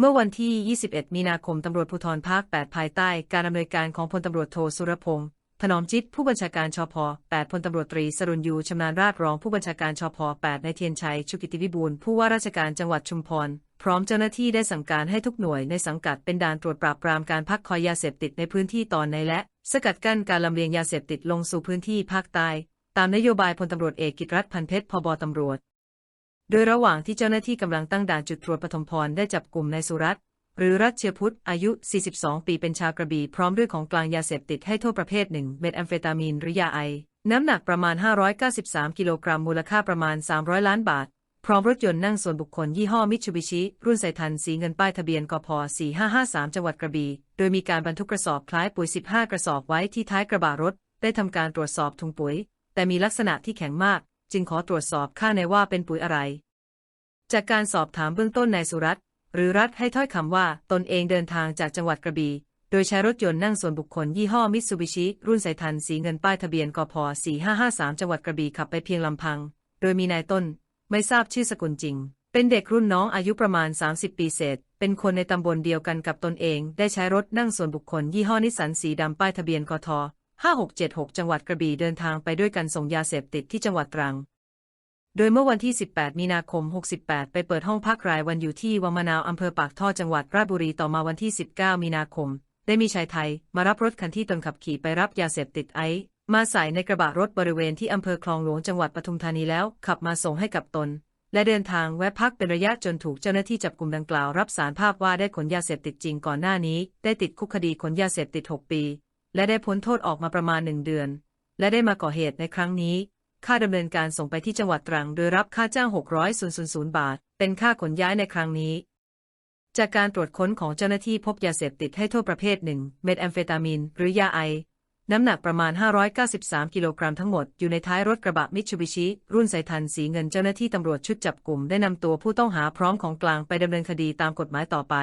เมื่อวันที่ 21 มีนาคม ตำรวจภูธรภาค 8 ภายใต้การดำเนินการของพลตำรวจโทสุรพงษ์ถนอมจิต ผู้บัญชาการชพ 8 พลตำรวจตรีสรุญยู ชำนาญราชรองผู้บัญชาการชพ8ในายเทียนชัย ชุกิติวิบูลย์ผู้ว่าราชการจังหวัดชุมพร พร้อมเจ้าหน้าที่ได้สั่งการให้ทุกหน่วยในสังกัดเป็นด่านตรวจปราบปรามการพักคอยยาเสพติดในพื้นที่ตอนในและ สกัดกั้นการลำเลียงยาเสพติดลงสู่พื้นที่ภาคใต้ ตามนโยบายพลตำรวจเอกกิตรัฐพันเพชร พบตำรวจ โดยระหว่างที่เจ้าหน้าที่กำลังตั้งด่านจุดตรวจปฐมพรได้จับกลุ่มนายสุรัตน์หรือรัชเชียพุทธอายุ 42 ปีเป็นชาวกระบี่พร้อมด้วยของกลางยาเสพติดให้โทษประเภทหนึ่งเม็ดแอมเฟตามีนหรือยาไอ น้ำหนักประมาณ 593 กิโลกรัมมูลค่าประมาณ 300 ล้านบาท พร้อมรถยนต์นั่งส่วนบุคคลยี่ห้อมิตซูบิชิรุ่นไซทันสีเงินป้ายทะเบียนกพ4553 จังหวัดกระบี่โดยมีการบรรทุกกระสอบคล้ายปุ๋ย 15 กระสอบไว้ที่ท้ายกระบะรถ ได้ทำการตรวจสอบถุงปุ๋ย แต่มีลักษณะที่แข็งมาก จึงขอตรวจสอบข้าในว่าเป็นปุ๋ยอะไร จากการสอบถามเบื้องต้นนายสุรัตน์หรือรัฐให้ถ้อยคำว่าตนเองเดินทางจากจังหวัดกระบี่โดยใช้รถยนต์นั่งส่วนบุคคลยี่ห้อมิตซูบิชิรุ่นสายทันสีเงินป้ายทะเบียนกพ4553 จังหวัดกระบี่ขับไปเพียงลำพัง โดยมีนายต้น ไม่ทราบชื่อสกุลจริง เป็นเด็กรุ่นน้องอายุประมาณ 30 ปีเศษ เป็นคนในตำบลเดียวกันกับตนเอง ได้ใช้รถนั่งส่วนบุคคลยี่ห้อนิสสันสีดำป้ายทะเบียนกท 5676 จังหวัดกระบี่เดินทางไปด้วยกันส่งยาเสพติดที่จังหวัดตรัง โดยเมื่อวันที่ 18 มีนาคม 68 ไปเปิดห้องพักรายวันอยู่ที่วังมะนาวอำเภอปากท่อจังหวัดราชบุรีต่อมาวันที่ 19 มีนาคม ได้มีชายไทย มารับรถคันที่ตนขับขี่ไปรับยาเสพติดไอซ์มาใส่ในกระบะรถบริเวณที่อำเภอคลองหลวงจังหวัดปทุมธานีแล้วขับมาส่งให้กับตน และเดินทางแวะพักเป็นระยะจนถูกเจ้าหน้าที่จับกลุ่มดังกล่าว รับสารภาพว่าได้ขนยาเสพติดจริงก่อนหน้านี้ ได้ติดคุกคดีขนยาเสพติด 6 ปี และได้พ้นโทษออกมาประมาณหนึ่งเดือน และได้มาก่อเหตุในครั้งนี้ค่าดำเนินการส่งไปที่จังหวัดตรัง โดยรับค่าจ้าง 600,000 บาท เป็นค่าขนย้ายในครั้งนี้ จากการตรวจค้นของเจ้าหน้าที่พบยาเสพติดให้โทษประเภทหนึ่ง เม็ดแอมเฟตามีนหรือยาไอ น้ำหนักประมาณ 593 กิโลกรัมทั้งหมด อยู่ในท้ายรถกระบะมิตซูบิชิ รุ่นไซทันสีเงินเจ้าหน้าที่ตำรวจชุดจับกลุ่มได้นำตัวผู้ต้องหาพร้อมของกลางไปดำเนินคดีตามกฎหมายต่อไป